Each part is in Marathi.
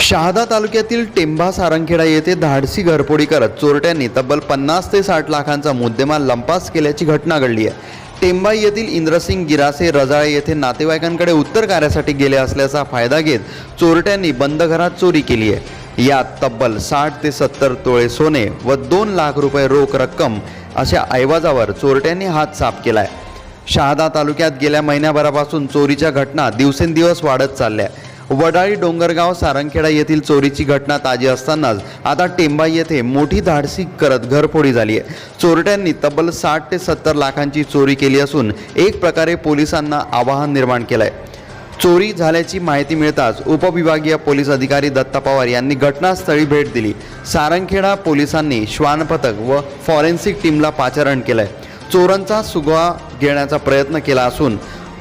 शहादा तालुक्यातील टेंभा सारंगखेडा येथे धाडसी घरफोडी करत चोरट्यांनी तब्बल पन्नास ते साठ लाखांचा मुद्देमाल लंपास केल्याची घटना घडली आहे. टेंबा येथील इंद्रसिंग गिरासे रजाळे येथे नातेवाईकांकडे उत्तर कार्यासाठी गेले असल्याचा फायदा घेत चोरट्यांनी बंद घरात चोरी केली आहे. यात तब्बल साठ ते सत्तर तोळे सोने व दोन लाख रुपये रोख रक्कम अशा ऐवजावर चोरट्यांनी हात साफ केला आहे शहादा तालुक्यात गेल्या महिन्याभरापासून चोरीच्या घटना दिवसेंदिवस वाढत चालल्या. वडाळी डोंगरगाव सारंगखेडा येथील चोरीची घटना ताजी असतानाच आता टेंबा येथे मोठी धाडसी करत घरफोडी झाली आहे. चोरट्यांनी तब्बल साठ ते सत्तर लाखांची चोरी केली असून एक प्रकारे पोलिसांना आवाहन निर्माण केलं आहे चोरी झाल्याची माहिती मिळताच उपविभागीय पोलीस अधिकारी दत्ता पवार यांनी घटनास्थळी भेट दिली. सारंगखेडा पोलिसांनी श्वान पथक व फॉरेन्सिक टीमला पाचारण केलं आहे चोरांचा सुगवा घेण्याचा प्रयत्न केला असून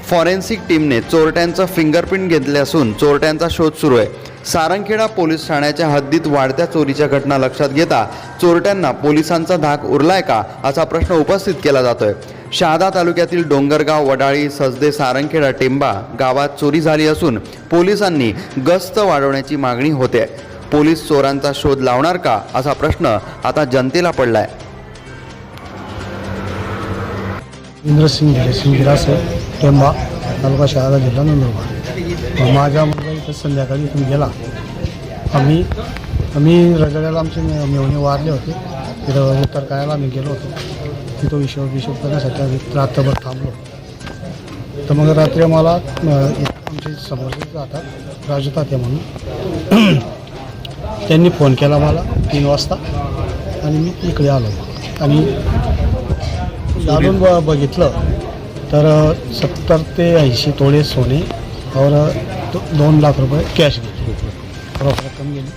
फॉरेन्सिक टीमने चोरट्यांचं फिंगरप्रिंट घेतले असून चोरट्यांचा शोध सुरू आहे. सारंगखेडा पोलीस ठाण्याच्या हद्दीत वाढत्या चोरीच्या घटना लक्षात घेता चोरट्यांना पोलिसांचा धाक उरलाय का असा प्रश्न उपस्थित केला जातोय. शहादा तालुक्यातील डोंगरगाव वडाळी सजदे सारंगखेडा टेंबा गावात चोरी झाली असून पोलिसांनी गस्त वाढवण्याची मागणी होते. पोलीस चोरांचा शोध लावणार का असा प्रश्न आता जनतेला पडलाय. इंद्रसिंग गिरेसिंग गिरासे टेंबा तालुका शहादा जिल्हा नंदुरबार. माझ्या मुलगा इथं संध्याकाळी इथून गेला. आम्ही आम्ही रजड्याला आमचे मे- मेवणे वारले होते. तिथं उत्तर करायला आम्ही गेलो होतो. तिथं विषय विषय करण्यासाठी आम्ही रात्रभर थांबलो. तर मग रात्री आम्हाला आमचे समोरचे जातात राजू तात्या म्हणून त्यांनी फोन केला मला तीन वाजता. आणि मी इकडे आलो. आणि घालून बघितलं तर सत्तर ते ऐंशी तोळे सोने और दो- दोन लाख रुपये कॅश गेले रोख रक्कम गेली